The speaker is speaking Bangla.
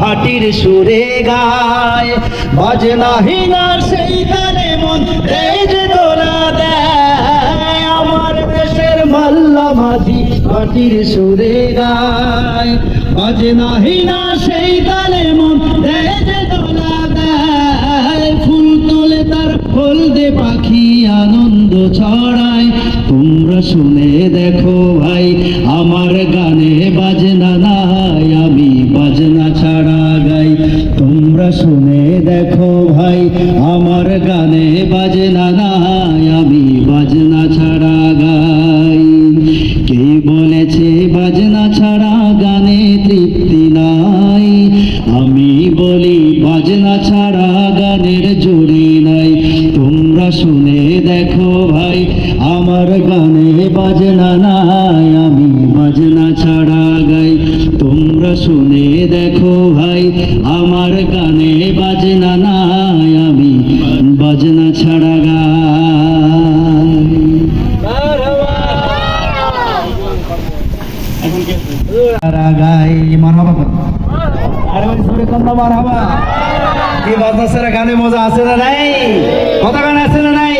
ভাটির সুরে গায়। বাজনা হিনার সেই গানে মন যে দোলা দেয়। আমার দেশের মাল্লা মাঝি ভাটির সুরে গায়। বাজনা হিনার সেই গানে মন যে দোলা দেয়। ফুল তোলে তার হলদে পাখি আনন্দ ছড়ায়। তোমরা শুনে দেখো ভাই, আমার গানে তোমরা শুনে দেখো ভাই, আমার গানে বাজনা নাই, আমি বাজনা ছাড়া গাই। কে বলেছে বাজনা ছাড়া গানে তৃপ্তি নাই? আমি বলি, বাজনা ছাড়া গানের জুড়ি নাই। তোমরা শুনে দেখো ভাই, আমার গানে বাজনা নাই, আমি বাজনা ছাড়া গাই তোমরা শুনে দেখো ভাই, আমার গানে বাজনা নাই আমি, বাজনা ছাড়া গাই। ছাড়া বাজনা গানে মজা আছে না নাই? কথা গান আছে না নাই?